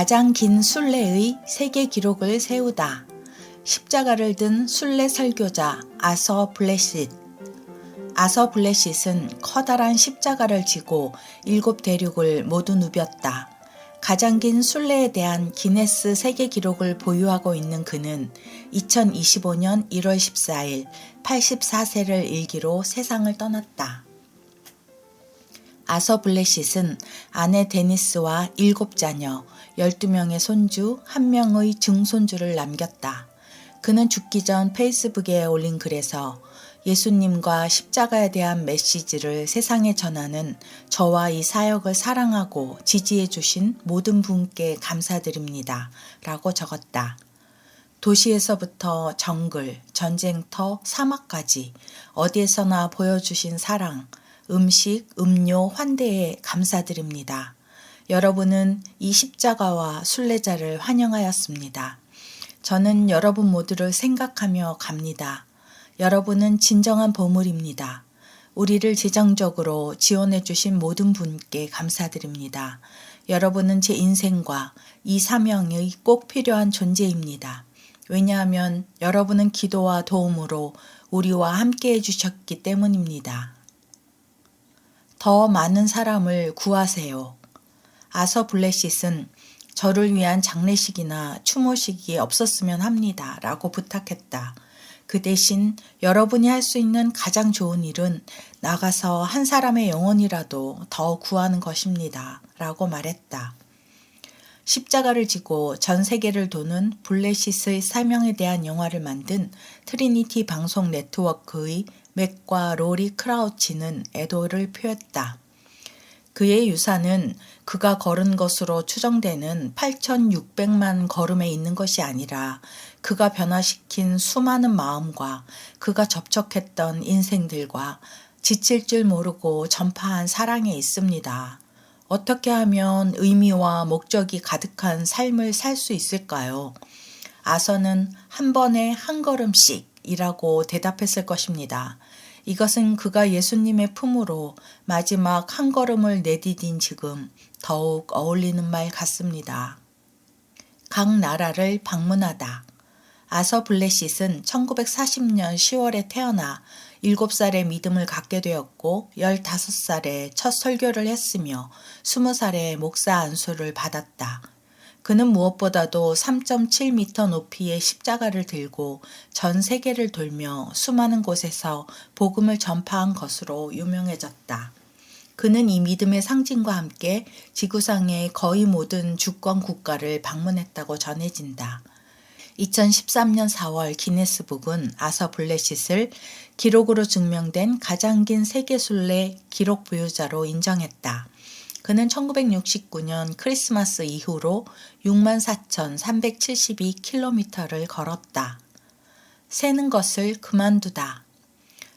가장 긴 순례의 세계 기록을 세우다. 십자가를 든 순례 설교자 아서 블레싯. 아서 블레싯은 커다란 십자가를 지고 일곱 대륙을 모두 누볐다. 가장 긴 순례에 대한 기네스 세계 기록을 보유하고 있는 그는 2025년 1월 14일 84세를 일기로 세상을 떠났다. 아서 블레싯은 아내 데니스와 일곱 자녀, 12명의 손주, 1명의 증손주를 남겼다. 그는 죽기 전 페이스북에 올린 글에서 예수님과 십자가에 대한 메시지를 세상에 전하는 저와 이 사역을 사랑하고 지지해 주신 모든 분께 감사드립니다. 라고 적었다. 도시에서부터 정글, 전쟁터, 사막까지 어디에서나 보여주신 사랑, 음식, 음료, 환대에 감사드립니다. 여러분은 이 십자가와 순례자를 환영하였습니다. 저는 여러분 모두를 생각하며 갑니다. 여러분은 진정한 보물입니다. 우리를 재정적으로 지원해 주신 모든 분께 감사드립니다. 여러분은 제 인생과 이 사명의 꼭 필요한 존재입니다. 왜냐하면 여러분은 기도와 도움으로 우리와 함께 해 주셨기 때문입니다. 더 많은 사람을 구하세요. 아서 블레싯은 저를 위한 장례식이나 추모식이 없었으면 합니다. 라고 부탁했다. 그 대신 여러분이 할 수 있는 가장 좋은 일은 나가서 한 사람의 영혼이라도 더 구하는 것입니다. 라고 말했다. 십자가를 지고 전 세계를 도는 블레시스의 사명에 대한 영화를 만든 트리니티 방송 네트워크의 맥과 로리 크라우치는 애도를 표했다. 그의 유산은 그가 걸은 것으로 추정되는 8,600만 걸음에 있는 것이 아니라 그가 변화시킨 수많은 마음과 그가 접촉했던 인생들과 지칠 줄 모르고 전파한 사랑에 있습니다. 어떻게 하면 의미와 목적이 가득한 삶을 살 수 있을까요? 아서는 한 번에 한 걸음씩 이라고 대답했을 것입니다. 이것은 그가 예수님의 품으로 마지막 한 걸음을 내디딘 지금 더욱 어울리는 말 같습니다. 각 나라를 방문하다. 아서 블레싯은 1940년 10월에 태어나 7살에 믿음을 갖게 되었고 15살에 첫 설교를 했으며 20살에 목사 안수를 받았다. 그는 무엇보다도 3.7m 높이의 십자가를 들고 전 세계를 돌며 수많은 곳에서 복음을 전파한 것으로 유명해졌다. 그는 이 믿음의 상징과 함께 지구상의 거의 모든 주권 국가를 방문했다고 전해진다. 2013년 4월 기네스북은 아서 블레싯을 기록으로 증명된 가장 긴 세계 순례 기록 보유자로 인정했다. 그는 1969년 크리스마스 이후로 64,372km를 걸었다. 세는 것을 그만두다.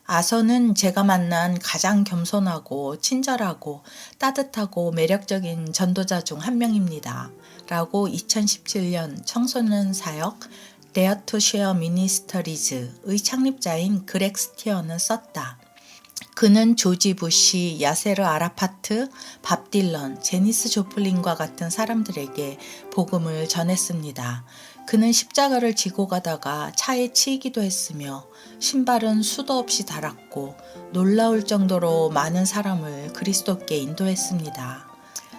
아서는 제가 만난 가장 겸손하고 친절하고 따뜻하고 매력적인 전도자 중 한 명입니다. 라고 2017년 청소년 사역 to Share Ministeries의 창립자인 그렉 스티어는 썼다. 그는 조지 부시, 야세르 아라파트, 밥 딜런, 제니스 조플린과 같은 사람들에게 복음을 전했습니다. 그는 십자가를 지고 가다가 차에 치이기도 했으며 신발은 수도 없이 달았고 놀라울 정도로 많은 사람을 그리스도께 인도했습니다.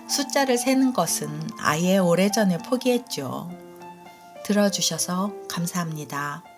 숫자를 세는 것은 아예 오래전에 포기했죠. 들어주셔서 감사합니다.